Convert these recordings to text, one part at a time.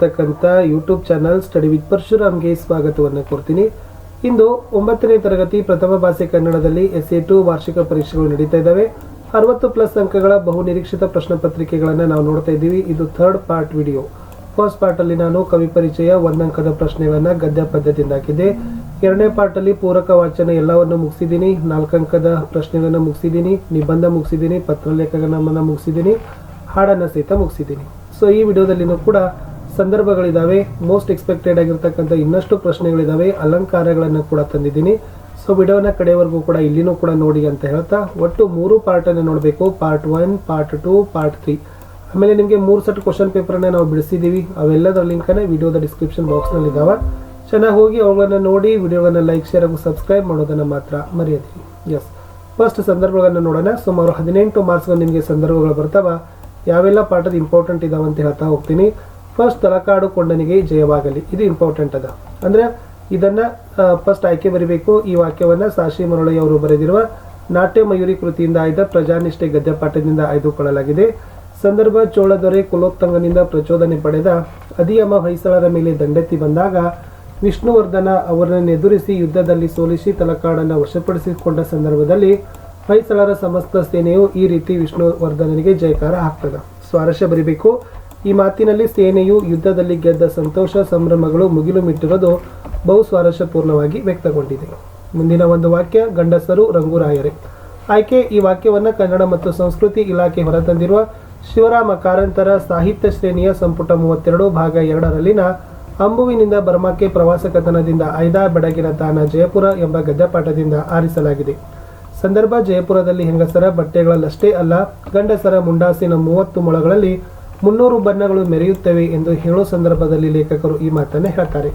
ತಕ್ಕಂಥ YouTube channel study with ಪರಶುರಾಮ್ಗೆ ಸ್ವಾಗತವನ್ನು ಕೊಡ್ತೀನಿ ಇಂದು ಒಂಬತ್ತನೇ ತರಗತಿ ಪ್ರಥಮ ಭಾಷೆ ಕನ್ನಡದಲ್ಲಿ ಎಸ್ ಎ ಟು ವಾರ್ಷಿಕ ಪರೀಕ್ಷೆಗಳು ನಡೀತಾ ಇದ್ದಾವೆ. ಅರವತ್ತು ಪ್ಲಸ್ ಅಂಕಗಳ ಬಹು ನಿರೀಕ್ಷಿತ ಪ್ರಶ್ನೆ ಪತ್ರಿಕೆಗಳನ್ನು ನಾವು ನೋಡ್ತಾ ಇದ್ದೀವಿ. ಇದು third part video first part ಅಲ್ಲಿ ನಾನು ಕವಿ ಪರಿಚಯ ಒಂದಂಕದ ಪ್ರಶ್ನೆಗಳನ್ನು ಗದ್ಯ ಪದ್ಧತಿಯಿಂದ ಹಾಕಿದ್ದೆ. ಎರಡನೇ ಪಾರ್ಟ್ ಅಲ್ಲಿ ಪೂರಕ ವಾಚನ ಎಲ್ಲವನ್ನು ಮುಗಿಸಿದ್ದೀನಿ. ನಾಲ್ಕಂಕದ ಪ್ರಶ್ನೆಗಳನ್ನು ಮುಗಿಸಿದ್ದೀನಿ. ನಿಬಂಧ ಮುಗಿಸಿದ್ದೀನಿ. ಪತ್ರಲೇಖನವನ್ನು ಮುಗಿಸಿದ್ದೀನಿ. ಹಾಡನ್ನ ಸಹಿತ ಮುಗಿಸಿದ್ದೀನಿ. ಸೊ ಈ ವಿಡಿಯೋದಲ್ಲಿನೂ ಕೂಡ ಸಂದರ್ಭಗಳಿದಾವೆ. ಮೋಸ್ಟ್ ಎಕ್ಸ್ಪೆಕ್ಟೆಡ್ ಆಗಿರ್ತಕ್ಕಂಥ ಇನ್ನಷ್ಟು ಪ್ರಶ್ನೆಗಳಿದಾವೆ. ಅಲಂಕಾರಗಳನ್ನು ಕೂಡ ತಂದಿದ್ದೀನಿ. ಸೊ ವಿಡಿಯೋನ ಕಡೆವರೆಗೂ ಕೂಡ ಇಲ್ಲಿನೂ ಕೂಡ ನೋಡಿ ಅಂತ ಹೇಳ್ತಾ, ಒಟ್ಟು ಮೂರು ಪಾರ್ಟನ್ನು ನೋಡಬೇಕು. Part one part two part three ಆಮೇಲೆ ನಿಮಗೆ ಮೂರು ಸೆಟ್ ಕ್ವಶನ್ ಪೇಪರ್ನ ನಾವು ಬಿಡಿಸಿದ್ದೀವಿ ಅವೆಲ್ಲದರ ಲಿಂಕನ್ನು ವಿಡಿಯೋದ ಡಿಸ್ಕ್ರಿಪ್ಷನ್ ಬಾಕ್ಸ್ನಲ್ಲಿ ಇದ್ದಾವೆ ಚೆನ್ನಾಗಿ ಹೋಗಿ ಅವುಗಳನ್ನು ನೋಡಿ, ವಿಡಿಯೋವನ್ನು ಲೈಕ್ ಶೇರ್ ಹಾಗೂ ಸಬ್ಸ್ಕ್ರೈಬ್ ಮಾಡೋದನ್ನು ಮಾತ್ರ ಮರೆಯದಿರಿ. ಎಸ್ ಫಸ್ಟ್ ಸಂದರ್ಭಗಳನ್ನು ನೋಡೋಣ. ಸುಮಾರು ಹದಿನೆಂಟು ಮಾರ್ಕ್ಸ್ಗಳು ನಿಮಗೆ ಸಂದರ್ಭಗಳು ಬರ್ತಾವ. ಯಾವೆಲ್ಲ ಪಾಠದ ಇಂಪಾರ್ಟೆಂಟ್ ಇದಾವೆ ಅಂತ ಹೇಳ್ತಾ ಹೋಗ್ತೀನಿ. ಫಸ್ಟ್ ತಲಕಾಡು ಕೊಂಡನಿಗೆ ಜಯವಾಗಲಿ. ಇದು ಇಂಪಾರ್ಟೆಂಟ್ ಅದ. ಅಂದ್ರೆ ಇದನ್ನ ಫಸ್ಟ್ ಆಯ್ಕೆ ಬರೀಬೇಕು. ಈ ವಾಕ್ಯವನ್ನ ಸಾಶಿ ಮರಳಿ ಅವರು ಬರೆದಿರುವ ನಾಟ್ಯ ಮಯೂರಿ ಕೃತಿಯಿಂದ ಆಯ್ದ ಪ್ರಜಾನಿಷ್ಠೆ ಗದ್ಯಪಾಠದಿಂದ ಆಯ್ದುಕೊಳ್ಳಲಾಗಿದೆ. ಸಂದರ್ಭ ಚೋಳ ದೊರೆ ಕುಲೋತ್ತಂಗನಿಂದ ಪ್ರಚೋದನೆ ಪಡೆದ ಅಧಿಯಮ ಹೊಯ್ಸಳರ ಮೇಲೆ ದಂಡೆತ್ತಿ ಬಂದಾಗ ವಿಷ್ಣುವರ್ಧನ ಅವರನ್ನು ಎದುರಿಸಿ ಯುದ್ಧದಲ್ಲಿ ಸೋಲಿಸಿ ತಲಕಾಡನ್ನು ವಶಪಡಿಸಿಕೊಂಡ ಸಂದರ್ಭದಲ್ಲಿ ಹೊಯ್ಸಳರ ಸಮಸ್ತ ಸೇನೆಯು ಈ ರೀತಿ ವಿಷ್ಣುವರ್ಧನನಿಗೆ ಜಯಕಾರ ಹಾಕ್ತದ ಸ್ವಾರಸ್ಯ ಬರಿಬೇಕು. ಈ ಮಾತಿನಲ್ಲಿ ಸೇನೆಯು ಯುದ್ಧದಲ್ಲಿ ಗೆದ್ದ ಸಂತೋಷ ಸಂಭ್ರಮಗಳು ಮುಗಿಲು ಮಿಟ್ಟಿರೋದು ಬಹು ಸ್ವಾರಸ್ಯಪೂರ್ಣವಾಗಿ ವ್ಯಕ್ತಗೊಂಡಿದೆ. ಮುಂದಿನ ಒಂದು ವಾಕ್ಯ, ಗಂಡಸರು ರಂಗುರಾಯರೇ. ಆಯ್ಕೆ, ಈ ವಾಕ್ಯವನ್ನು ಕನ್ನಡ ಮತ್ತು ಸಂಸ್ಕೃತಿ ಇಲಾಖೆ ಹೊರತಂದಿರುವ ಶಿವರಾಮ ಕಾರಂತರ ಸಾಹಿತ್ಯ ಶ್ರೇಣಿಯ ಸಂಪುಟ ಮೂವತ್ತೆರಡು, ಭಾಗ ಎರಡರಲ್ಲಿನ ಅಂಬುವಿನಿಂದ ಬರ್ಮಾಕ್ಕೆ ಪ್ರವಾಸ ಕಥನದಿಂದ ಐದಾ ಬೆಡಗಿನ ತಾನ ಜಯಪುರ ಎಂಬ ಗದ್ಯಪಾಠದಿಂದ ಆರಿಸಲಾಗಿದೆ. ಸಂದರ್ಭ ಜಯಪುರದಲ್ಲಿ ಹೆಂಗಸರ ಬಟ್ಟೆಗಳಲ್ಲಷ್ಟೇ ಅಲ್ಲ, ಗಂಡಸರ ಮುಂಡಾಸಿನ ಮೂವತ್ತು ಮೊಳಗಳಲ್ಲಿ ಮುನ್ನೂರು ಬಣ್ಣಗಳು ಮೆರೆಯುತ್ತವೆ ಎಂದು ಹೇಳೋ ಸಂದರ್ಭದಲ್ಲಿ ಲೇಖಕರು ಈ ಮಾತನ್ನು ಹೇಳ್ತಾರೆ.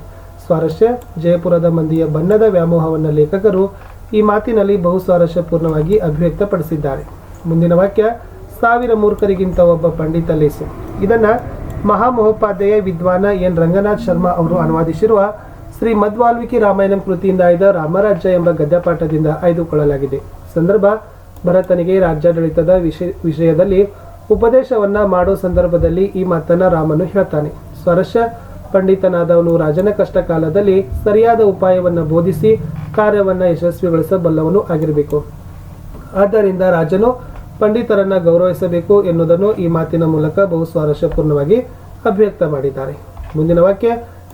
ಸ್ವಾರಸ್ಯ, ಜಯಪುರದ ಮಂದಿಯ ಬಣ್ಣದ ವ್ಯಾಮೋಹವನ್ನು ಲೇಖಕರು ಈ ಮಾತಿನಲ್ಲಿ ಬಹು ಸ್ವಾರಸ್ಯಪೂರ್ಣವಾಗಿ ಅಭಿವ್ಯಕ್ತಪಡಿಸಿದ್ದಾರೆ. ಮುಂದಿನ ವಾಕ್ಯ, ಸಾವಿರ ಮೂರ್ಖರಿಗಿಂತ ಒಬ್ಬ ಪಂಡಿತ ಲೇಸು. ಇದನ್ನ ಮಹಾಮಹೋಪಾಧ್ಯಾಯ ವಿದ್ವಾನ ಎನ್. ರಂಗನಾಥ್ ಶರ್ಮಾ ಅವರು ಅನುವಾದಿಸಿರುವ ಶ್ರೀ ಮಧ್ವಾಲ್ಮೀಕಿ ರಾಮಾಯಣಂ ಕೃತಿಯಿಂದ ಆಯ್ದ ರಾಮರಾಜ್ಯ ಎಂಬ ಗದ್ಯಪಾಠದಿಂದ ಆಯ್ದುಕೊಳ್ಳಲಾಗಿದೆ. ಸಂದರ್ಭ, ಭರತನಿಗೆ ರಾಜ್ಯಾಡಳಿತದ ವಿಷಯ ವಿಷಯದಲ್ಲಿ ಉಪದೇಶವನ್ನ ಮಾಡೋ ಸಂದರ್ಭದಲ್ಲಿ ಈ ಮಾತನ್ನ ರಾಮನು ಹೇಳ್ತಾನೆ. ಸ್ವರಶ ಪಂಡಿತನಾದವನು ರಾಜನ ಕಷ್ಟ ಕಾಲದಲ್ಲಿ ಸರಿಯಾದ ಉಪಾಯವನ್ನ ಬೋಧಿಸಿ ಕಾರ್ಯವನ್ನ ಯಶಸ್ವಿಗೊಳಿಸಬಲ್ಲವನು ಆಗಿರಬೇಕು. ಆದ್ದರಿಂದ ರಾಜನು ಪಂಡಿತರನ್ನ ಗೌರವಿಸಬೇಕು ಎನ್ನುವುದನ್ನು ಈ ಮಾತಿನ ಮೂಲಕ ಬಹು ಸ್ವಾರಸ್ಯಪೂರ್ಣವಾಗಿ ಅಭಿವ್ಯಕ್ತ ಮಾಡಿದ್ದಾರೆ. ಮುಂದಿನ ವಾಕ್ಯ,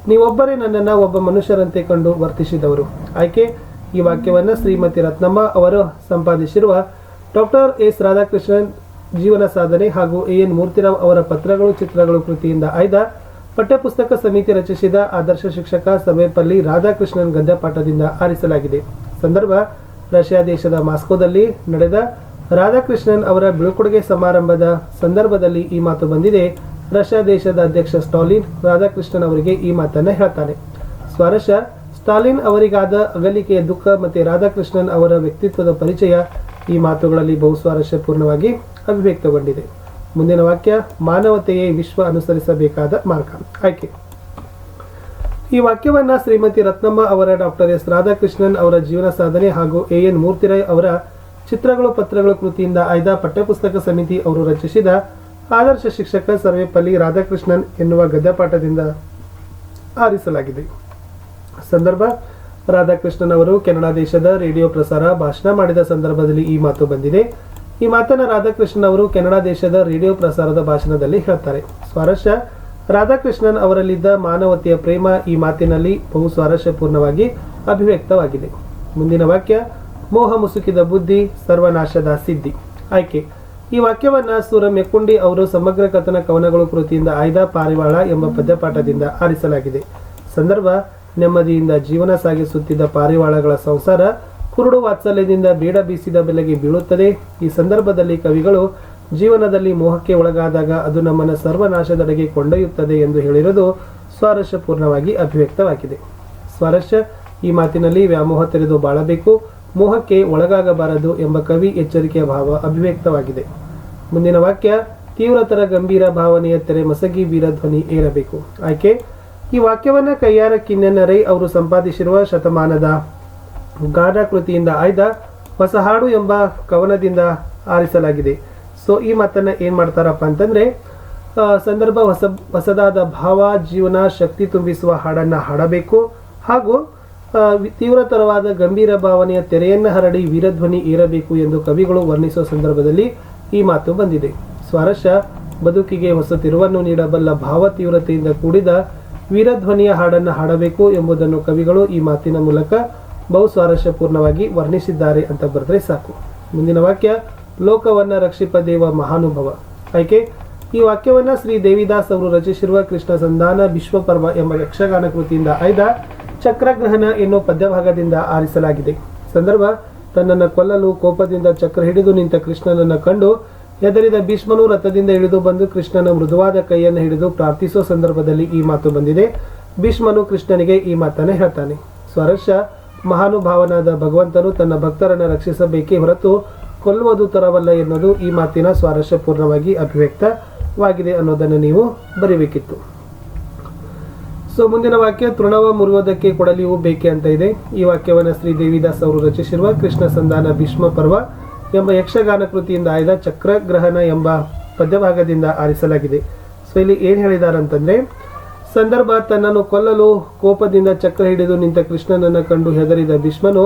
ನೀವೊಬ್ಬರೇ ನನ್ನನ್ನು ಒಬ್ಬ ಮನುಷ್ಯರಂತೆ ಕಂಡು ವರ್ತಿಸಿದವರು. ಆಯ್ಕೆ, ಈ ವಾಕ್ಯವನ್ನ ಶ್ರೀಮತಿ ರತ್ನಮ್ಮ ಅವರು ಸಂಪಾದಿಸಿರುವ ಡಾಕ್ಟರ್ ಎಸ್ ರಾಧಾಕೃಷ್ಣನ್ ಜೀವನ ಸಾಧನೆ ಹಾಗೂ ಎ ಎನ್ ಮೂರ್ತಿರಾವ್ ಅವರ ಪತ್ರಗಳು ಚಿತ್ರಗಳು ಕೃತಿಯಿಂದ ಆಯ್ದ ಪಠ್ಯಪುಸ್ತಕ ಸಮಿತಿ ರಚಿಸಿದ ಆದರ್ಶ ಶಿಕ್ಷಕ ಸಮೇಪಲ್ಲಿ ರಾಧಾಕೃಷ್ಣನ್ ಗದ್ಯಪಾಠದಿಂದ ಆರಿಸಲಾಗಿದೆ. ಸಂದರ್ಭ, ರಷ್ಯಾ ದೇಶದ ಮಾಸ್ಕೋದಲ್ಲಿ ನಡೆದ ರಾಧಾಕೃಷ್ಣನ್ ಅವರ ಬೀಳ್ಕೊಡುಗೆ ಸಮಾರಂಭದ ಸಂದರ್ಭದಲ್ಲಿ ಈ ಮಾತು ಬಂದಿದೆ. ರಷ್ಯಾ ದೇಶದ ಅಧ್ಯಕ್ಷ ಸ್ಟಾಲಿನ್ ರಾಧಾಕೃಷ್ಣನ್ ಅವರಿಗೆ ಈ ಮಾತನ್ನ ಹೇಳ್ತಾನೆ. ಸ್ವಾರಸ್ಯ, ಸ್ಟಾಲಿನ್ ಅವರಿಗಾದ ಅಗಲಿಕೆಯ ದುಃಖ ಮತ್ತು ರಾಧಾಕೃಷ್ಣನ್ ಅವರ ವ್ಯಕ್ತಿತ್ವದ ಪರಿಚಯ ಈ ಮಾತುಗಳಲ್ಲಿ ಬಹು ಸ್ವಾರಸ್ಯಪೂರ್ಣವಾಗಿ ಅಭಿವ್ಯಕ್ತಗೊಂಡಿದೆ ಮುಂದಿನ ವಾಕ್ಯ, ಮಾನವತೆಯೇ ವಿಶ್ವ ಅನುಸರಿಸಬೇಕಾದ ಮಾರ್ಗ. ಆಯ್ಕೆ. ಈ ವಾಕ್ಯವನ್ನ ಶ್ರೀಮತಿ ರತ್ನಮ್ಮ ಅವರ ಡಾಕ್ಟರ್ ಎಸ್ ರಾಧಾಕೃಷ್ಣನ್ ಅವರ ಜೀವನ ಸಾಧನೆ ಹಾಗೂ ಎ ಎನ್ ಮೂರ್ತಿರಾಯ್ ಅವರ ಚಿತ್ರಗಳು, ಪತ್ರಗಳು ಕೃತಿಯಿಂದ ಆಯ್ದ ಪಠ್ಯಪುಸ್ತಕ ಸಮಿತಿ ಅವರು ರಚಿಸಿದ ಆದರ್ಶ ಶಿಕ್ಷಕ ಸರ್ವೇಪಲ್ಲಿ ರಾಧಾಕೃಷ್ಣನ್ ಎನ್ನುವ ಗದ್ಯಪಾಠದಿಂದ ಆರಿಸಲಾಗಿದೆ. ಸಂದರ್ಭ, ರಾಧಾಕೃಷ್ಣನ್ ಅವರು ಕೆನಡಾ ದೇಶದ ರೇಡಿಯೋ ಪ್ರಸಾರ ಭಾಷಣ ಮಾಡಿದ ಸಂದರ್ಭದಲ್ಲಿ ಈ ಮಾತು ಬಂದಿದೆ. ಈ ಮಾತನ್ನು ರಾಧಾಕೃಷ್ಣನ್ ಅವರು ಕೆನಡಾ ದೇಶದ ರೇಡಿಯೋ ಪ್ರಸಾರದ ಭಾಷಣದಲ್ಲಿ ಹೇಳ್ತಾರೆ. ಸ್ವಾರಸ್ಯ, ರಾಧಾಕೃಷ್ಣನ್ ಅವರಲ್ಲಿದ್ದ ಮಾನವತೆಯ ಪ್ರೇಮ ಈ ಮಾತಿನಲ್ಲಿ ಬಹು ಸ್ವಾರಸ್ಯಪೂರ್ಣವಾಗಿ ಅಭಿವ್ಯಕ್ತವಾಗಿದೆ. ಮುಂದಿನ ವಾಕ್ಯ, ಮೋಹ ಮುಸುಕಿದ ಬುದ್ಧಿ, ಸರ್ವನಾಶದ ಸಿದ್ಧಿ. ಆಯ್ಕೆ. ಈ ವಾಕ್ಯವನ್ನ ಸೂರ ಮೆಕ್ಕುಂಡಿ ಅವರು ಸಮಗ್ರ ಕಥನ ಕವನಗಳು ಕೃತಿಯಿಂದ ಆಯ್ದ ಪಾರಿವಾಳ ಎಂಬ ಪದ್ಯಪಾಠದಿಂದ ಆರಿಸಲಾಗಿದೆ. ಸಂದರ್ಭ, ನೆಮ್ಮದಿಯಿಂದ ಜೀವನ ಸಾಗಿಸುತ್ತಿದ್ದ ಪಾರಿವಾಳಗಳ ಸಂಸಾರ ಕುರುಡು ವಾತ್ಸಲ್ಯದಿಂದ ಬೀಡ ಬೀಸಿದ ಬೆಲೆಗೆ ಬೀಳುತ್ತದೆ. ಈ ಸಂದರ್ಭದಲ್ಲಿ ಕವಿಗಳು, ಜೀವನದಲ್ಲಿ ಮೋಹಕ್ಕೆ ಒಳಗಾದಾಗ ಅದು ನಮ್ಮನ್ನು ಸರ್ವನಾಶದೆಡೆಗೆ ಕೊಂಡೊಯ್ಯುತ್ತದೆ ಎಂದು ಹೇಳಿರುವುದು ಸ್ವಾರಸ್ಯಪೂರ್ಣವಾಗಿ ಅಭಿವ್ಯಕ್ತವಾಗಿದೆ. ಸ್ವಾರಸ್ಯ, ಈ ಮಾತಿನಲ್ಲಿ ವ್ಯಾಮೋಹ ತೆರೆದು ಬಾಳಬೇಕು, ಮೋಹಕ್ಕೆ ಒಳಗಾಗಬಾರದು ಎಂಬ ಕವಿ ಎಚ್ಚರಿಕೆಯ ಭಾವ ಅಭಿವ್ಯಕ್ತವಾಗಿದೆ. ಮುಂದಿನ ವಾಕ್ಯ, ತೀವ್ರತರ ಗಂಭೀರ ಭಾವನೆಯ ತೆರೆ ಮಸಗಿ ವೀರ ಧ್ವನಿ ಏರಬೇಕು. ಆಯ್ಕೆ, ಈ ವಾಕ್ಯವನ್ನು ಕೈಯಾರ ಕಿನ್ನೆನ ರೈ ಅವರು ಸಂಪಾದಿಸಿರುವ ಶತಮಾನದ ಗಾಢ ಕೃತಿಯಿಂದ ಆಯ್ದ ಹೊಸ ಹಾಡು ಎಂಬ ಕವನದಿಂದ ಆರಿಸಲಾಗಿದೆ. ಸೊ ಈ ಮಾತನ್ನ ಏನು ಮಾಡ್ತಾರಪ್ಪ ಅಂತಂದ್ರೆ ಸಂದರ್ಭ ಹೊಸ, ಹೊಸದಾದ ಭಾವ, ಜೀವನ, ಶಕ್ತಿ ತುಂಬಿಸುವ ಹಾಡನ್ನು ಹಾಡಬೇಕು. ಹಾಗೂ ತೀವ್ರತರವಾದ ಗಂಭೀರ ಭಾವನೆಯ ತೆರೆಯನ್ನು ಹರಡಿ ವೀರಧ್ವನಿ ಏರಬೇಕು ಎಂದು ಕವಿಗಳು ವರ್ಣಿಸುವ ಸಂದರ್ಭದಲ್ಲಿ ಈ ಮಾತು ಬಂದಿದೆ. ಸ್ವಾರಸ್ಯ, ಬದುಕಿಗೆ ಹೊಸ ತಿರುವನ್ನು ನೀಡಬಲ್ಲ ಭಾವ ತೀವ್ರತೆಯಿಂದ ಕೂಡಿದ ವೀರಧ್ವನಿಯ ಹಾಡನ್ನು ಹಾಡಬೇಕು ಎಂಬುದನ್ನು ಕವಿಗಳು ಈ ಮಾತಿನ ಮೂಲಕ ಬಹು ಸ್ವಾರಸ್ಯಪೂರ್ಣವಾಗಿ ವರ್ಣಿಸಿದ್ದಾರೆ ಅಂತ ಬರೆದ್ರೆ ಸಾಕು. ಮುಂದಿನ ವಾಕ್ಯ, ಲೋಕವನ್ನ ರಕ್ಷಿಪ ದೇವ ಮಹಾನುಭವ. ಆಯ್ಕೆ, ಈ ವಾಕ್ಯವನ್ನ ಶ್ರೀ ದೇವಿದಾಸ್ ಅವರು ರಚಿಸಿರುವ ಕೃಷ್ಣ ಸಂಧಾನ ವಿಶ್ವಪರ್ವ ಎಂಬ ಯಕ್ಷಗಾನ ಕೃತಿಯಿಂದ ಆಯ್ದ ಚಕ್ರಗ್ರಹಣ ಎನ್ನುವ ಪದ್ಯಭಾಗದಿಂದ ಆರಿಸಲಾಗಿದೆ. ಸಂದರ್ಭ, ತನ್ನನ್ನು ಕೊಲ್ಲಲು ಕೋಪದಿಂದ ಚಕ್ರ ಹಿಡಿದು ನಿಂತ ಕೃಷ್ಣನನ್ನು ಕಂಡು ಹೆದರಿದ ಭೀಷ್ಮನು ರಥದಿಂದ ಇಳಿದು ಬಂದು ಕೃಷ್ಣನ ಮೃದುವಾದ ಕೈಯನ್ನು ಹಿಡಿದು ಪ್ರಾರ್ಥಿಸುವ ಸಂದರ್ಭದಲ್ಲಿ ಈ ಮಾತು ಬಂದಿದೆ. ಭೀಷ್ಮನು ಕೃಷ್ಣನಿಗೆ ಈ ಮಾತನ್ನು ಹೇಳ್ತಾನೆ. ಸ್ವರಸ್ಯ ಮಹಾನುಭಾವನಾದ ಭಗವಂತನು ತನ್ನ ಭಕ್ತರನ್ನು ರಕ್ಷಿಸಬೇಕೇ ಹೊರತು ಕೊಲ್ಲುವುದು ತರವಲ್ಲ ಎನ್ನುವುದು ಈ ಮಾತಿನ ಸ್ವಾರಸ್ಯಪೂರ್ಣವಾಗಿ ಅಭಿವ್ಯಕ್ತವಾಗಿದೆ ಅನ್ನೋದನ್ನು ನೀವು ಬರೀಬೇಕಿತ್ತು. ಸೊ, ಮುಂದಿನ ವಾಕ್ಯ, ತೃಣವ ಮುರುವುದಕ್ಕೆ ಕೊಡಲಿಯೂ ಬೇಕೆ ಅಂತ ಇದೆ. ಈ ವಾಕ್ಯವನ್ನು ಶ್ರೀ ದೇವಿದಾಸ್ ಅವರು ರಚಿಸಿರುವ ಕೃಷ್ಣ ಸಂಧಾನ ಭೀಷ್ಮ ಪರ್ವ ಎಂಬ ಯಕ್ಷಗಾನ ಕೃತಿಯಿಂದ ಆಯ್ದ ಚಕ್ರಗ್ರಹಣ ಎಂಬ ಪದ್ಯಭಾಗದಿಂದ ಆರಿಸಲಾಗಿದೆ. ಸೊ, ಇಲ್ಲಿ ಏನು ಹೇಳಿದ್ದಾರೆ ಅಂತಂದ್ರೆ ಸಂದರ್ಭ ತನ್ನನ್ನು ಕೊಲ್ಲಲು ಕೋಪದಿಂದ ಚಕ್ರ ಹಿಡಿದು ನಿಂತ ಕೃಷ್ಣನನ್ನು ಕಂಡು ಹೆದರಿದ ಭೀಷ್ಮನು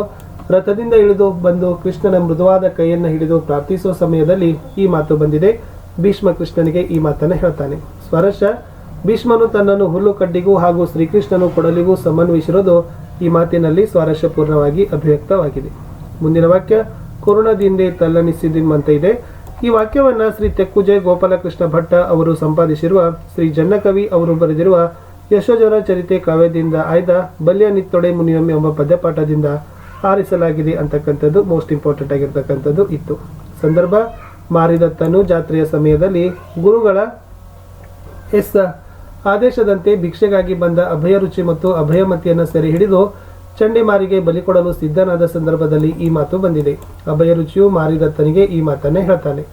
ರಥದಿಂದ ಇಳಿದು ಬಂದು ಕೃಷ್ಣನ ಮೃದುವಾದ ಕೈಯನ್ನು ಹಿಡಿದು ಪ್ರಾರ್ಥಿಸುವ ಸಮಯದಲ್ಲಿ ಈ ಮಾತು ಬಂದಿದೆ. ಭೀಷ್ಮ ಕೃಷ್ಣನಿಗೆ ಈ ಮಾತನ್ನು ಹೇಳ್ತಾನೆ. ಸ್ವರಶ, ಭೀಷ್ಮನು ತನ್ನನ್ನು ಹುಲ್ಲು ಕಡ್ಡಿಗೂ ಹಾಗೂ ಶ್ರೀಕೃಷ್ಣನು ಕೊಡಲಿಗೂ ಸಮನ್ವಯಿಸಿರೋದು ಈ ಮಾತಿನಲ್ಲಿ ಸ್ವಾರಸ್ಯಪೂರ್ಣವಾಗಿ ಅಭಿವ್ಯಕ್ತವಾಗಿದೆ. ಮುಂದಿನ ವಾಕ್ಯ ಕೊರೋನಾದಿಂದ ತಲ್ಲಣಿಸಿದಿಮ್ಮಂತ ಇದೆ. ಈ ವಾಕ್ಯವನ್ನ ಶ್ರೀ ತೆಕ್ಕುಜೆ ಗೋಪಾಲಕೃಷ್ಣ ಭಟ್ಟ ಅವರು ಸಂಪಾದಿಸಿರುವ ಶ್ರೀ ಜನ್ನಕವಿ ಅವರು ಬರೆದಿರುವ ಯಶೋಜರ ಚರಿತೆ ಕಾವ್ಯದಿಂದ ಆಯ್ದ ಬಲ್ಯ ನಿತ್ತೊಡೆ ಮುನಿಯೊಮ್ಮೆ ಎಂಬ ಪದ್ಯಪಾಠದಿಂದ ಆರಿಸಲಾಗಿದೆ ಅಂತಕ್ಕಂಥದ್ದು ಮೋಸ್ಟ್ ಇಂಪಾರ್ಟೆಂಟ್ ಆಗಿರ್ತಕ್ಕಂಥದ್ದು ಇತ್ತು. ಸಂದರ್ಭ, ಮಾರಿದತ್ತನು ಜಾತ್ರೆಯ ಸಮಯದಲ್ಲಿ ಗುರುಗಳ ಎಸ್ ಆದೇಶದಂತೆ ಭಿಕ್ಷೆಗಾಗಿ ಬಂದ ಅಭಯರುಚಿ ಮತ್ತು ಅಭಯಮತಿಯನ್ನು ಸೆರೆ ಹಿಡಿದು ಚಂಡಿಮಾರಿಗೆ ಬಲಿ ಕೊಡಲು ಸಿದ್ಧನಾದ ಸಂದರ್ಭದಲ್ಲಿ ಈ ಮಾತು ಬಂದಿದೆ. ಅಭಯರುಚಿಯು ಮಾರಿದತ್ತನಿಗೆ ಈ ಮಾತನ್ನೇ ಹೇಳ್ತಾನೆ.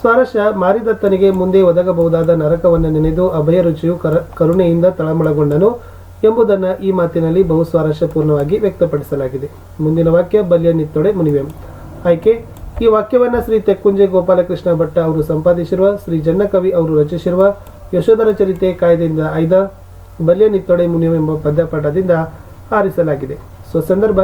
ಸ್ವಾರಸ್ಯ, ಮಾರಿದತ್ತನಿಗೆ ಮುಂದೆ ಒದಗಬಹುದಾದ ನರಕವನ್ನು ನೆನೆದು ಅಭಯರುಚಿಯು ಕರ, ಕರುಣೆಯಿಂದ ತಳಮಳಗೊಂಡನು ಎಂಬುದನ್ನು ಈ ಮಾತಿನಲ್ಲಿ ಬಹು ಸ್ವಾರಸ್ಯಪೂರ್ಣವಾಗಿ ವ್ಯಕ್ತಪಡಿಸಲಾಗಿದೆ. ಮುಂದಿನ ವಾಕ್ಯ, ಬಲ್ಯ ನಿತ್ತೊಡೆ ಮುನಿವೆಂ. ಆಯ್ಕೆ, ಈ ವಾಕ್ಯವನ್ನ ಶ್ರೀ ತೆಕ್ಕುಂಜೆ ಗೋಪಾಲಕೃಷ್ಣ ಭಟ್ಟ ಅವರು ಸಂಪಾದಿಸಿರುವ, ಶ್ರೀ ಜನ್ನಕವಿ ಅವರು ರಚಿಸಿರುವ ಯಶೋಧರ ಚರಿತೆ ಕಾಯ್ದೆಯಿಂದ ಆಯ್ದ ಬಲ್ಯ ನಿತ್ತೊಡೆ ಮುನಿವೆಂಬ ಎಂಬ ಪದ್ಯಪಾಠದಿಂದ ಆರಿಸಲಾಗಿದೆ ಸೊ, ಸಂದರ್ಭ,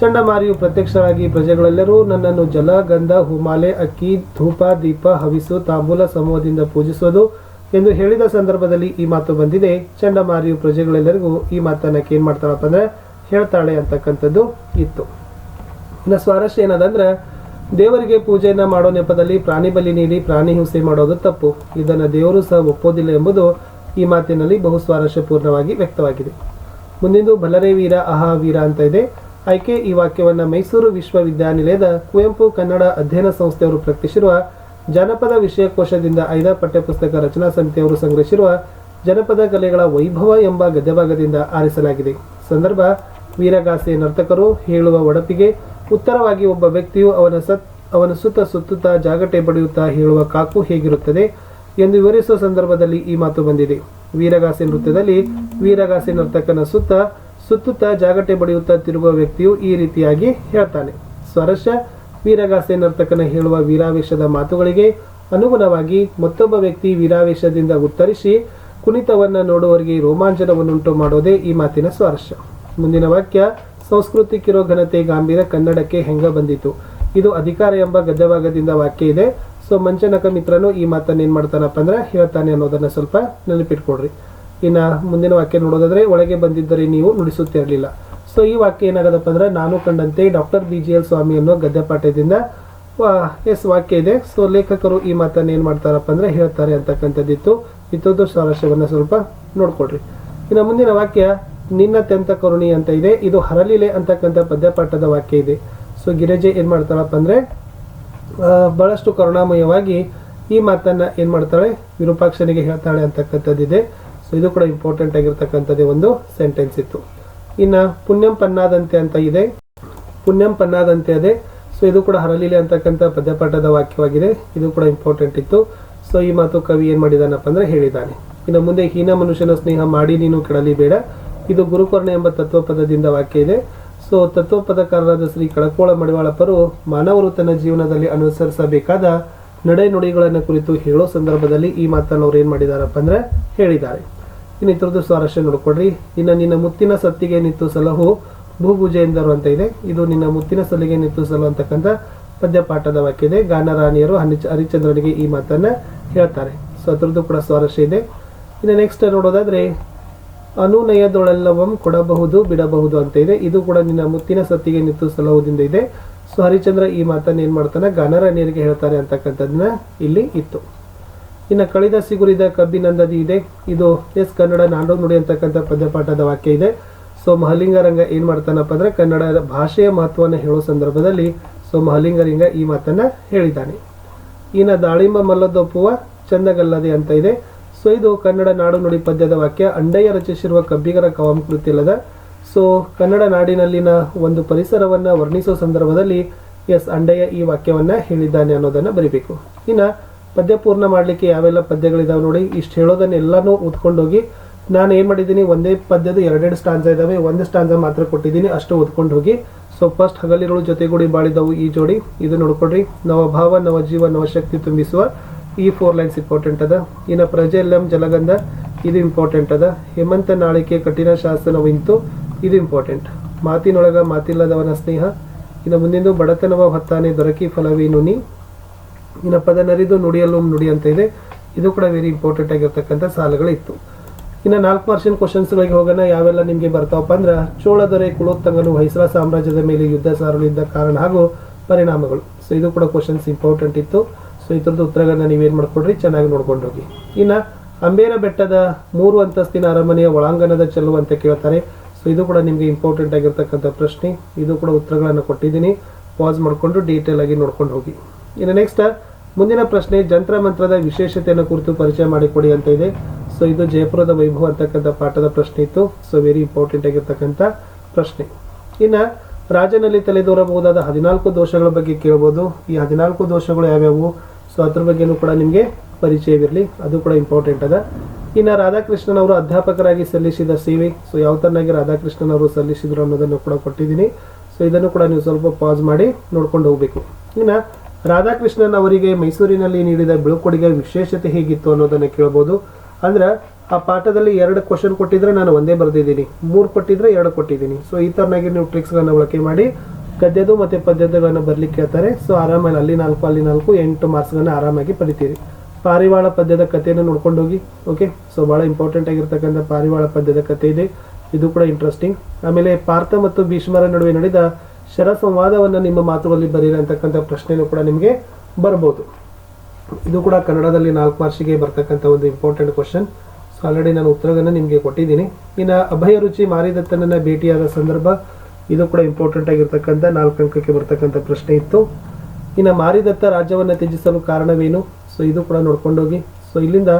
ಚಂಡಮಾರಿಯು ಪ್ರತ್ಯಕ್ಷವಾಗಿ ಪ್ರಜೆಗಳೆಲ್ಲರೂ ನನ್ನನ್ನು ಜಲ, ಗಂಧ, ಹುಮಾಲೆ, ಅಕ್ಕಿ, ಧೂಪ, ದೀಪ, ಹವಿಸು, ತಾಂಬೂಲ ಸಮೂಹದಿಂದ ಪೂಜಿಸುವುದು ಎಂದು ಹೇಳಿದ ಸಂದರ್ಭದಲ್ಲಿ ಈ ಮಾತು ಬಂದಿದೆ. ಚಂಡಮಾರಿಯು ಪ್ರಜೆಗಳೆಲ್ಲರಿಗೂ ಈ ಮಾತನ್ನ ಏನ್ ಮಾಡ್ತಾಳಪ್ಪ ಅಂದ್ರೆ ಹೇಳ್ತಾಳೆ ಅಂತಕ್ಕಂಥದ್ದು ಇತ್ತು. ಇನ್ನು ಸ್ವಾರಸ್ಯ ಏನದಂದ್ರೆ, ದೇವರಿಗೆ ಪೂಜೆಯನ್ನ ಮಾಡೋ ನೆಪದಲ್ಲಿ ಪ್ರಾಣಿ ಬಲಿ ನೀಡಿ ಪ್ರಾಣಿ ಹಿಂಸೆ ಮಾಡೋದು ತಪ್ಪು. ಇದನ್ನು ದೇವರು ಸಹ ಒಪ್ಪೋದಿಲ್ಲ ಎಂಬುದು ಈ ಮಾತಿನಲ್ಲಿ ಬಹು ಸ್ವಾರಸ್ಯಪೂರ್ಣವಾಗಿ ವ್ಯಕ್ತವಾಗಿದೆ. ಮುಂದಿಂದು ಬಲರೇ ವೀರ ಅಹಾ ವೀರ ಅಂತ ಇದೆ. ಆಯ್ಕೆ ಈ ವಾಕ್ಯವನ್ನ ಮೈಸೂರು ವಿಶ್ವವಿದ್ಯಾನಿಲಯದ ಕುವೆಂಪು ಕನ್ನಡ ಅಧ್ಯಯನ ಸಂಸ್ಥೆಯವರು ಪ್ರಕಟಿಸಿರುವ ಜನಪದ ವಿಷಯಕೋಶದಿಂದ ಐದ ಪಠ್ಯಪುಸ್ತಕ ರಚನಾ ಸಮಿತಿಯವರು ಸಂಗ್ರಹಿಸಿರುವ ಜನಪದ ಕಲೆಗಳ ವೈಭವ ಎಂಬ ಗದ್ಯಭಾಗದಿಂದ ಆರಿಸಲಾಗಿದೆ. ಸಂದರ್ಭ ವೀರಗಾಸೆ ನರ್ತಕರು ಹೇಳುವ ಒಡಪಿಗೆ ಉತ್ತರವಾಗಿ ಒಬ್ಬ ವ್ಯಕ್ತಿಯು ಅವನ ಸತ್, ಅವನ ಸುತ್ತ ಸುತ್ತುತ್ತಾ ಜಾಗಟೆ ಬಡಿಯುತ್ತಾ ಹೇಳುವ ಕಾಕು ಹೇಗಿರುತ್ತದೆ ಎಂದು ವಿವರಿಸುವ ಸಂದರ್ಭದಲ್ಲಿ ಈ ಮಾತು ಬಂದಿದೆ. ವೀರಗಾಸೆ ನೃತ್ಯದಲ್ಲಿ ವೀರಗಾಸೆ ನರ್ತಕನ ಸುತ್ತ ಸುತ್ತುತ್ತಾ ಜಾಗಟೆ ಬಡಿಯುತ್ತಾ ತಿರುಗುವ ವ್ಯಕ್ತಿಯು ಈ ರೀತಿಯಾಗಿ ಹೇಳ್ತಾನೆ. ಸ್ವರಶ, ವೀರಗಾಸೆ ನರ್ತಕನ ಹೇಳುವ ವೀರಾವೇಶದ ಮಾತುಗಳಿಗೆ ಅನುಗುಣವಾಗಿ ಮತ್ತೊಬ್ಬ ವ್ಯಕ್ತಿ ವೀರಾವೇಶದಿಂದ ಉತ್ತರಿಸಿ, ಕುಣಿತವನ್ನ ನೋಡುವವರಿಗೆ ರೋಮಾಂಚನವನ್ನುಂಟು ಮಾಡೋದೇ ಈ ಮಾತಿನ ಸ್ವಾರಸ್ಯ ಮುಂದಿನ ವಾಕ್ಯ ಸಂಸ್ಕೃತಿಕಿರೋ ಘನತೆ ಗಾಂಭೀರ ಕನ್ನಡಕ್ಕೆ ಹೆಂಗ ಬಂದಿತು? ಇದು ಅಧಿಕಾರ ಎಂಬ ಗದ್ಯಭಾಗದಿಂದ ವಾಕ್ಯ ಇದೆ. ಸೊ ಮಂಚನಕ ಮಿತ್ರನು ಈ ಮಾತನ್ನ ಏನು ಮಾಡ್ತಾನಪ್ಪ ಅಂದ್ರೆ ಹೇಳ್ತಾನೆ ಅನ್ನೋದನ್ನ ಸ್ವಲ್ಪ ನೆನಪಿಟ್ಕೊಡ್ರಿ ಇನ್ನ ಮುಂದಿನ ವಾಕ್ಯ ನೋಡೋದಾದ್ರೆ, ಒಳಗೆ ಬಂದಿದ್ದರೆ ನೀವು ನುಡಿಸುತ್ತಿರಲಿಲ್ಲ. ಸೊ ಈ ವಾಕ್ಯ ಏನಾಗದಪ್ಪ ಅಂದ್ರೆ, ನಾನು ಕಂಡಂತೆ doctor B G L Swamy ಅನ್ನೋ ಗದ್ಯಪಾಠದಿಂದ ಎಸ್ ವಾಕ್ಯ ಇದೆ. ಸೊ ಲೇಖಕರು ಈ ಮಾತನ್ನ ಏನು ಮಾಡ್ತಾರಪ್ಪ ಅಂದ್ರೆ ಹೇಳ್ತಾರೆ ಅಂತಕ್ಕಂಥದ್ದಿತ್ತು. ಇತ್ತೊಂದು ಸ್ವಾರಸ್ಯವನ್ನ ಸ್ವಲ್ಪ ನೋಡ್ಕೊಡ್ರಿ ಇನ್ನು ಮುಂದಿನ ವಾಕ್ಯ, ನಿನ್ನ ತೆಂತ ಕರುಣಿ ಅಂತ ಇದೆ. ಇದು ಹರಲಿಲೆ ಅಂತಕ್ಕಂಥ ಪದ್ಯಪಾಠದ ವಾಕ್ಯ ಇದೆ. ಸೊ ಗಿರಿಜೆ ಏನು ಮಾಡ್ತಾರಪ್ಪ ಅಂದ್ರೆ ಬಹಳಷ್ಟು ಕರುಣಾಮಯವಾಗಿ ಈ ಮಾತನ್ನ ಏನು ಮಾಡ್ತಾಳೆ? ವಿರೂಪಾಕ್ಷನಿಗೆ ಹೇಳ್ತಾಳೆ ಅಂತಕ್ಕಂಥದ್ದಿದೆ. ಸೊ ಇದು ಕೂಡ ಇಂಪಾರ್ಟೆಂಟ್ ಆಗಿರ್ತಕ್ಕಂಥದ್ದೇ ಒಂದು ಸೆಂಟೆನ್ಸ್ ಇತ್ತು. ಇನ್ನ ಪುಣ್ಯಂ ಪನ್ನಾದಂತೆ ಅಂತ ಇದೆ. ಪುಣ್ಯಂ ಪನ್ನಾದಂತೆ ಅದೇ. ಸೊ ಇದು ಕೂಡ ಹರಲಿಲೆ ಅಂತಕ್ಕಂಥ ಪದ್ಯಪಾಠದ ವಾಕ್ಯವಾಗಿದೆ. ಇದು ಕೂಡ ಇಂಪಾರ್ಟೆಂಟ್ ಇತ್ತು. ಸೊ ಈ ಮಾತು ಕವಿ ಏನು ಮಾಡಿದಾನಪ್ಪ ಅಂದ್ರೆ ಹೇಳಿದ್ದಾನೆ ಇನ್ನು ಮುಂದೆ ಹೀನ ಮನುಷ್ಯನ ಸ್ನೇಹ ಮಾಡಿ ನೀನು ಕೆಡಲಿ ಬೇಡ. ಇದು ಗುರುಕರ್ಣ ಎಂಬ ತತ್ವಪದದಿಂದ ವಾಕ್ಯ ಇದೆ. ಸೊ ತತ್ವಪದಕಾರರಾದ ಶ್ರೀ ಕಳಕೋಳ ಮಡಿವಾಳಪ್ಪರು ಮಾನವರು ತನ್ನ ಜೀವನದಲ್ಲಿ ಅನುಸರಿಸಬೇಕಾದ ನಡೆನುಡಿಗಳನ್ನು ಕುರಿತು ಹೇಳೋ ಸಂದರ್ಭದಲ್ಲಿ ಈ ಮಾತನ್ನು ಅವ್ರು ಏನು ಮಾಡಿದಾರಪ್ಪ ಅಂದ್ರೆ ಹೇಳಿದ್ದಾರೆ. ಇನ್ನು ಇತರದ್ದು ಸ್ವಾರಸ್ಯ ನೋಡ್ಕೊಡ್ರಿ. ಇನ್ನು ನಿನ್ನ ಮುತ್ತಿನ ಸತ್ತಿಗೆ ನಿಂತು ಸಲಹು ಭೂಪೂಜೆ ಎಂದರು ಅಂತ ಇದೆ. ಇದು ನಿನ್ನ ಮುತ್ತಿನ ಸಲಿಗೆ ನಿಂತು ಸಲಹು ಅಂತಕ್ಕಂಥ ಪದ್ಯ ಪಾಠದ ವಾಕ್ಯ ಇದೆ. ಗಾನರಾಣಿಯರು ಹನಿ ಹರಿಚಂದ್ರನಿಗೆ ಈ ಮಾತನ್ನ ಹೇಳ್ತಾರೆ. ಸೊ ಅದರದ್ದು ಕೂಡ ಸ್ವಾರಸ್ಯ ಇದೆ. ಇನ್ನು ನೆಕ್ಸ್ಟ್ ನೋಡೋದಾದ್ರೆ ಅನುನಯದೊಳೆಲ್ಲವಂ ಕೊಡಬಹುದು, ಬಿಡಬಹುದು ಅಂತ ಇದೆ. ಇದು ಕೂಡ ನಿನ್ನ ಮುತ್ತಿನ ಸತ್ತಿಗೆ ನಿಂತು ಸಲಹುದಿಂದ ಇದೆ. ಸೊ ಹರಿಚಂದ್ರ ಈ ಮಾತನ್ನ ಏನ್ ಮಾಡ್ತಾನೆ? ನೀರಿಗೆ ಹೇಳ್ತಾರೆ ಅಂತಕ್ಕಂಥದ್ದನ್ನ ಇಲ್ಲಿ ಇತ್ತು. ಇನ್ನು ಕಳಿದ ಸಿಗುರಿದ ಕಬ್ಬಿನಂದದಿ ಇದೆ. ಇದು ಎಸ್ ಕನ್ನಡ ನಾಡು ನುಡಿ ಅಂತಕ್ಕಂಥ ಪದ್ಯಪಾಠದ ವಾಕ್ಯ ಇದೆ. ಸೊ ಮಹಲಿಂಗರಂಗ ಏನ್ ಮಾಡ್ತಾನಪ್ಪ ಅಂದ್ರೆ ಕನ್ನಡ ಭಾಷೆಯ ಮಹತ್ವವನ್ನು ಹೇಳೋ ಸಂದರ್ಭದಲ್ಲಿ ಸೊ ಮಹಲಿಂಗರಿಂಗ ಈ ಮಾತನ್ನ ಹೇಳಿದ್ದಾನೆ. ಇನ್ನು ದಾಳಿಂಬ ಮಲ್ಲದೊಪ್ಪುವ ಚಂದಗಲ್ಲದೆ ಅಂತ ಇದೆ. ಸೊ ಇದು ಕನ್ನಡ ನಾಡು ನುಡಿ ಪದ್ಯದ ವಾಕ್ಯ, ಅಂಡಯ್ಯ ರಚಿಸಿರುವ ಕಬ್ಬಿಗರ ಕವಂ ಕೃತಿಯಲ್ಲದ. ಸೊ ಕನ್ನಡ ನಾಡಿನಲ್ಲಿನ ಒಂದು ಪರಿಸರವನ್ನು ವರ್ಣಿಸುವ ಸಂದರ್ಭದಲ್ಲಿ ಎಸ್ ಅಂಡಯ್ಯ ಈ ವಾಕ್ಯವನ್ನ ಹೇಳಿದ್ದಾನೆ ಅನ್ನೋದನ್ನ ಬರಿಬೇಕು. ಇನ್ನ ಪದ್ಯ ಪೂರ್ಣ ಮಾಡಲಿಕ್ಕೆ ಯಾವೆಲ್ಲ ಪದ್ಯಗಳಿದಾವೆ ನೋಡಿ, ಇಷ್ಟು ಹೇಳೋದನ್ನೆಲ್ಲನೂ ಓದ್ಕೊಂಡೋಗಿ, ನಾನು ಏನು ಮಾಡಿದ್ದೀನಿ, ಒಂದೇ ಪದ್ಯದ ಎರಡೆರಡು ಸ್ಟಾಂಜ ಇದಾವೆ, ಒಂದು ಸ್ಟಾಂಜ ಮಾತ್ರ ಕೊಟ್ಟಿದ್ದೀನಿ, ಅಷ್ಟು ಓದ್ಕೊಂಡು ಹೋಗಿ ಸೊ ಫಸ್ಟ್ ಹಗಲಿರುಳು ಜೊತೆಗೂಡಿ ಬಾಳಿದವು ಈ ಜೋಡಿ, ಇದು ನೋಡ್ಕೊಡ್ರಿ ಜೀವ ನವ ಶಕ್ತಿ ತುಂಬಿಸುವ ಈ ಫೋರ್ ಲೈನ್ಸ್ ಇಂಪಾರ್ಟೆಂಟ್ ಅದ. ಇನ್ನು ಪ್ರಜೆಯಲ್ಲಂ ಜಲಗಂಧ, ಇದು ಇಂಪಾರ್ಟೆಂಟ್ ಅದ. ಹೇಮಂತ ನಾಳಿಕೆ ಕಠಿಣ ಶಾಸನವಿಂತು ಇದು ಇಂಪಾರ್ಟೆಂಟ್ ಮಾತಿನೊಳಗ ಮಾತಿಲ್ಲದವನ ಸ್ನೇಹ, ಇನ್ನು ಮುಂದಿನ ಬಡತನವ ಹೊತ್ತಾನೆ ದೊರಕಿ ಫಲವೇನು ನೀ ಇನ್ನು ಪದ ನರಿದು ನುಡಿಯಲು ನುಡಿ ಅಂತ ಇದೆ. ಇದು ಕೂಡ ವೆರಿ ಇಂಪಾರ್ಟೆಂಟ್ ಆಗಿರ್ತಕ್ಕಂಥ ಸಾಲುಗಳು ಇತ್ತು ಇನ್ನು ನಾಲ್ಕು ವರ್ಷನ್ ಕ್ವಶನ್ಸ್ಗಳಿಗೆ ಹೋಗೋಣ. ಯಾವೆಲ್ಲ ನಿಮಗೆ ಬರ್ತಾವಪ್ಪ ಅಂದ್ರೆ, ಚೋಳ ದೊರೆ ಕುಳೋತ್ತಂಗನು ಹೊಯ್ಸಳ ಸಾಮ್ರಾಜ್ಯದ ಮೇಲೆ ಯುದ್ಧ ಸಾರಲಿದ್ದ ಕಾರಣ ಹಾಗೂ ಪರಿಣಾಮಗಳು. ಸೊ ಇದು ಕೂಡ ಕ್ವಶನ್ಸ್ ಇಂಪಾರ್ಟೆಂಟ್ ಇತ್ತು. ಸೊ ಇದ್ರದ್ದು ಉತ್ತರಗಳನ್ನ ನೀವೇನು ಮಾಡ್ಕೊಡ್ರಿ? ಚೆನ್ನಾಗಿ ನೋಡ್ಕೊಂಡು ಹೋಗಿ. ಇನ್ನು, ಅಂಬೇರ ಬೆಟ್ಟದ ಮೂರು ಅಂತಸ್ತಿನ ಅರಮನೆಯ ಒಳಾಂಗಣದ ಚೆಲುವು ಅಂತ ಕೇಳ್ತಾರೆ. ಸೊ ಇದು ಕೂಡ ನಿಮಗೆ ಇಂಪಾರ್ಟೆಂಟ್ ಆಗಿರ್ತಕ್ಕಂಥ ಪ್ರಶ್ನೆ. ಇದು ಕೂಡ ಉತ್ತರಗಳನ್ನು ಕೊಟ್ಟಿದ್ದೀನಿ. ಪಾಸ್ ಮಾಡಿಕೊಂಡು ಡೀಟೇಲ್ ಆಗಿ ನೋಡ್ಕೊಂಡು ಹೋಗಿ. ಇನ್ನು ನೆಕ್ಸ್ಟ್ ಮುಂದಿನ ಪ್ರಶ್ನೆ, ಜಂತ್ರ ಮಂತ್ರದ ವಿಶೇಷತೆಯನ್ನು ಕುರಿತು ಪರಿಚಯ ಮಾಡಿಕೊಡಿ ಅಂತ ಇದೆ. ಸೊ ಇದು ಜಯಪುರದ ವೈಭವ ಅಂತಕ್ಕಂಥ ಪಾಠದ ಪ್ರಶ್ನೆ ಇತ್ತು. ಸೊ ವೆರಿ ಇಂಪಾರ್ಟೆಂಟ್ ಆಗಿರ್ತಕ್ಕಂಥ ಪ್ರಶ್ನೆ. ಇನ್ನು, ರಾಜನಲ್ಲಿ ತಲೆದೋರಬಹುದಾದ ಹದಿನಾಲ್ಕು ದೋಷಗಳ ಬಗ್ಗೆ ಕೇಳ್ಬೋದು. ಈ ಹದಿನಾಲ್ಕು ದೋಷಗಳು ಯಾವ್ಯಾವು? ಸೊ ಅದ್ರ ಬಗ್ಗೆನೂ ಕೂಡ ನಿಮಗೆ ಪರಿಚಯವಿರಲಿ. ಅದು ಕೂಡ ಇಂಪಾರ್ಟೆಂಟ್ ಅದ. ಇನ್ನು ರಾಧಾಕೃಷ್ಣನ್ ಅವರು ಅಧ್ಯಾಪಕರಾಗಿ ಸಲ್ಲಿಸಿದ ಸೇವೆ ಸೊ ಯಾವ ತರನಾಗಿ ರಾಧಾಕೃಷ್ಣನ್ ಅವರು ಸಲ್ಲಿಸಿದ್ರು ಅನ್ನೋದನ್ನು ಕೂಡ ಕೊಟ್ಟಿದ್ದೀನಿ. ಸೊ ಇದನ್ನು ಕೂಡ ನೀವು ಸ್ವಲ್ಪ ಪಾಸ್ ಮಾಡಿ ನೋಡ್ಕೊಂಡು ಹೋಗ್ಬೇಕು. ಇನ್ನು ರಾಧಾಕೃಷ್ಣನ್ ಅವರಿಗೆ ಮೈಸೂರಿನಲ್ಲಿ ನೀಡಿದ ಬೀಳ್ಕೊಡುಗೆ ವಿಶೇಷತೆ ಹೇಗಿತ್ತು ಅನ್ನೋದನ್ನು ಕೇಳ್ಬೋದು. ಅಂದ್ರೆ ಆ ಪಾಠದಲ್ಲಿ ಎರಡು ಕ್ವಶನ್ ಕೊಟ್ಟಿದ್ರೆ ನಾನು ಒಂದೇ ಬರೆದಿದ್ದೀನಿ, ಮೂರು ಕೊಟ್ಟಿದ್ರೆ ಎರಡು ಕೊಟ್ಟಿದ್ದೀನಿ. ಸೊ ಈ ತರನಾಗಿ ನೀವು ಟ್ರಿಕ್ಸ್ಗಳನ್ನು ಬಳಕೆ ಮಾಡಿ ಗದ್ಯದು ಮತ್ತೆ ಪದ್ಯದಗಳನ್ನು ಬರ್ಲಿಕ್ಕೆ ಹೇಳ್ತಾರೆ. ಸೊ ಆರಾಮಾಗಿ ಅಲ್ಲಿ ನಾಲ್ಕು ಅಲ್ಲಿ ನಾಲ್ಕು, ಎಂಟು ಮಾರ್ಕ್ಸ್ಗಳನ್ನ ಆರಾಮಾಗಿ ಪಡಿತೀರಿ. ಪಾರಿವಾಳ ಪದ್ಯದ ಕಥೆಯನ್ನು ನೋಡ್ಕೊಂಡು ಹೋಗಿ ಓಕೆ ಸೊ ಬಹಳ ಇಂಪಾರ್ಟೆಂಟ್ ಆಗಿರ್ತಕ್ಕಂಥ ಪಾರಿವಾಳ ಪದ್ಯದ ಕಥೆ ಇದೆ. ಇದು ಕೂಡ ಇಂಟ್ರೆಸ್ಟಿಂಗ್ ಆಮೇಲೆ ಪಾರ್ಥ ಮತ್ತು ಭೀಷ್ಮರ ನಡುವೆ ನಡೆದ ಶರ ಸಂವಾದವನ್ನು ನಿಮ್ಮ ಮಾತುಗಳಲ್ಲಿ ಬರೀರಿ ಅಂತಕ್ಕಂಥ ಪ್ರಶ್ನೆನೂ ಕೂಡ ನಿಮಗೆ ಬರ್ಬೋದು. ಇದು ಕೂಡ ಕನ್ನಡದಲ್ಲಿ ನಾಲ್ಕು ಮಾರ್ಷಿಗೆ ಬರ್ತಕ್ಕಂಥ ಒಂದು ಇಂಪಾರ್ಟೆಂಟ್ ಕ್ವಶನ್ ಸೊ ಆಲ್ರೆಡಿ ನಾನು ಉತ್ತರಗಳನ್ನು ನಿಮಗೆ ಕೊಟ್ಟಿದ್ದೀನಿ. ಇನ್ನು ಅಭಯ ರುಚಿ ಮಾರಿದತ್ತನನ್ನು ಭೇಟಿಯಾದ ಸಂದರ್ಭ ಇದು ಕೂಡ ಇಂಪಾರ್ಟೆಂಟ್ ಆಗಿರ್ತಕ್ಕಂಥ ನಾಲ್ಕು ಅಂಕಕ್ಕೆ ಬರ್ತಕ್ಕಂಥ ಪ್ರಶ್ನೆ ಇತ್ತು. ಇನ್ನು ಮಾರಿದತ್ತ ರಾಜ್ಯವನ್ನು ತ್ಯಜಿಸಲು ಕಾರಣವೇನು? ಸೊ ಇದು ಕೂಡ ನೋಡ್ಕೊಂಡೋಗಿ. ಸೊ ಇಲ್ಲಿಂದ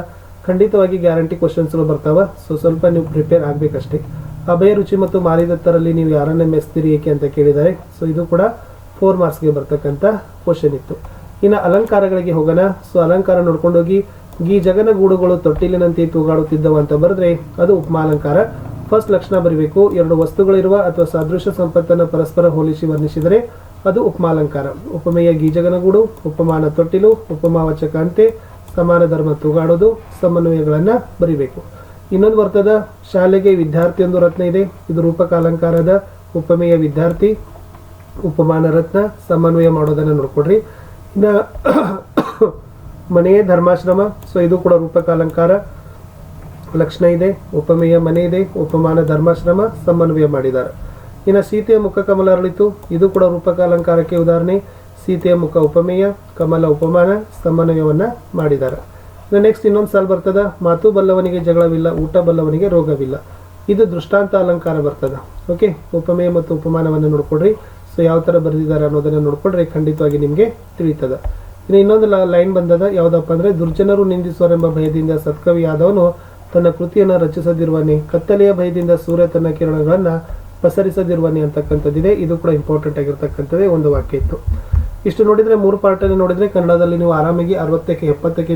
ಖಂಡಿತವಾಗಿ ಗ್ಯಾರಂಟಿ ಕ್ವಶನ್ಸ್ಗಳು ಬರ್ತಾವ. ಸೊ ಸ್ವಲ್ಪ ನೀವು ಪ್ರಿಪೇರ್ ಆಗಬೇಕಷ್ಟೇ. ಅಭಯ ರುಚಿ ಮತ್ತು ಮಾರಿದತ್ತರಲ್ಲಿ ನೀವು ಯಾರನ್ನ ಮೆಸ್ತೀರಿ ಏಕೆ ಅಂತ ಕೇಳಿದ್ದಾರೆ. ಸೊ ಇದು ಕೂಡ ಫೋರ್ ಮಾರ್ಕ್ಸ್ಗೆ ಬರ್ತಕ್ಕಂಥ ಕ್ವಶನ್ ಇತ್ತು. ಇನ್ನು ಅಲಂಕಾರಗಳಿಗೆ ಹೋಗೋಣ. ಸೊ ಅಲಂಕಾರ ನೋಡ್ಕೊಂಡೋಗಿ, ಈ ಜಗನಗೂಡುಗಳು ತೊಟ್ಟಿಲಿನಂತೆ ತೂಗಾಡುತ್ತಿದ್ದವು ಅಂತ ಬರೆದ್ರೆ ಅದು ಉಪಮಾಲಂಕಾರ ಫಸ್ಟ್ ಲಕ್ಷಣ ಬರಬೇಕು. ಎರಡು ವಸ್ತುಗಳಿರುವ ಅಥವಾ ಸಾದೃಶ್ಯ ಸಂಪತ್ತನ್ನು ಪರಸ್ಪರ ಹೋಲಿಸಿ ವರ್ಣಿಸಿದರೆ ಅದು ಉಪಮಾಲಂಕಾರ. ಉಪಮೇಯ ಗೀಜಗನಗೂಡು, ಉಪಮಾನ ತೊಟ್ಟಿಲು ಉಪಮಾವಚಕ ಅಂತೆ ಸಮಾನ ಧರ್ಮ ತೂಗಾಡೋದು ಸಮನ್ವಯಗಳನ್ನ ಬರಿಬೇಕು. ಇನ್ನೊಂದು ಬರ್ತದ ಶಾಲೆಗೆ ವಿದ್ಯಾರ್ಥಿ ಒಂದು ರತ್ನ ಇದೆ. ಇದು ರೂಪಕ ಅಲಂಕಾರದ ಉಪಮೇಯ ವಿದ್ಯಾರ್ಥಿ. ಉಪಮಾನ ರತ್ನ, ಸಮನ್ವಯ ಮಾಡೋದನ್ನ ನೋಡ್ಕೊಡ್ರಿ. ಇನ್ನ ಮನೆಯೇ ಧರ್ಮಾಶ್ರಮ, ಸೊ ಇದು ಕೂಡ ರೂಪಕ ಅಲಂಕಾರ. ಲಕ್ಷಣ ಇದೆ, ಉಪಮೇಯ ಮನೆ ಇದೆ, ಉಪಮಾನ ಧರ್ಮಾಶ್ರಮ ಸಮನ್ವಯ ಮಾಡಿದ್ದಾರೆ. ಇನ್ನು ಸೀತೆಯ ಮುಖ ಕಮಲ ಅರಳಿತು, ಇದು ಕೂಡ ರೂಪಕ ಅಲಂಕಾರಕ್ಕೆ ಉದಾಹರಣೆ. ಸೀತೆಯ ಮುಖ ಉಪಮೇಯ, ಕಮಲ ಉಪಮಾನ, ಸಮನ್ವಯವನ್ನ ಮಾಡಿದ್ದಾರೆ. ಇನ್ನು ನೆಕ್ಸ್ಟ್ ಇನ್ನೊಂದು ಸಾಲ್ ಬರ್ತದ, ಮಾತು ಬಲ್ಲವನಿಗೆ ಜಗಳವಿಲ್ಲ, ಊಟ ಬಲ್ಲವನಿಗೆ ರೋಗವಿಲ್ಲ. ಇದು ದೃಷ್ಟಾಂತ ಅಲಂಕಾರ ಬರ್ತದ. ಓಕೆ ಉಪಮೇಯ ಮತ್ತು ಉಪಮಾನವನ್ನು ನೋಡ್ಕೊಡ್ರಿ ಸೊ ಯಾವ ಥರ ಬರೆದಿದ್ದಾರೆ ಅನ್ನೋದನ್ನ ನೋಡ್ಕೊಂಡ್ರೆ ಖಂಡಿತವಾಗಿ ನಿಮಗೆ ತಿಳಿತದ. ಇನ್ನು ಇನ್ನೊಂದು ಲೈನ್ ಬಂದದ, ಯಾವುದಪ್ಪ ಅಂದ್ರೆ, ದುರ್ಜನರು ನಿಂದಿಸುವರೆಂಬ ಭಯದಿಂದ ಸತ್ಕವಿ ಆದವನು ತನ್ನ ಕೃತಿಯನ್ನು ರಚಿಸದಿರುವನೆ, ಕತ್ತಲೆಯ ಭಯದಿಂದ ಸೂರ್ಯ ತನ್ನ ಕಿರಣಗಳನ್ನ ಪಸರಿಸದಿರುವನೆ ಅಂತಕ್ಕಂಥದ್ದಿದೆ. ಇದು ಕೂಡ ಇಂಪಾರ್ಟೆಂಟ್ ಆಗಿರ್ತಕ್ಕಂಥದ್ದೇ ಒಂದು ವಾಕ್ಯ ಇತ್ತು. ಇಷ್ಟು ನೋಡಿದ್ರೆ ಮೂರು ಪಾರ್ಟಲ್ಲಿ ನೋಡಿದ್ರೆ ಕನ್ನಡದಲ್ಲಿ ನೀವು ಆರಾಮಾಗಿ ಅರವತ್ತಕ್ಕೆ ಎಪ್ಪತ್ತಕ್ಕೆ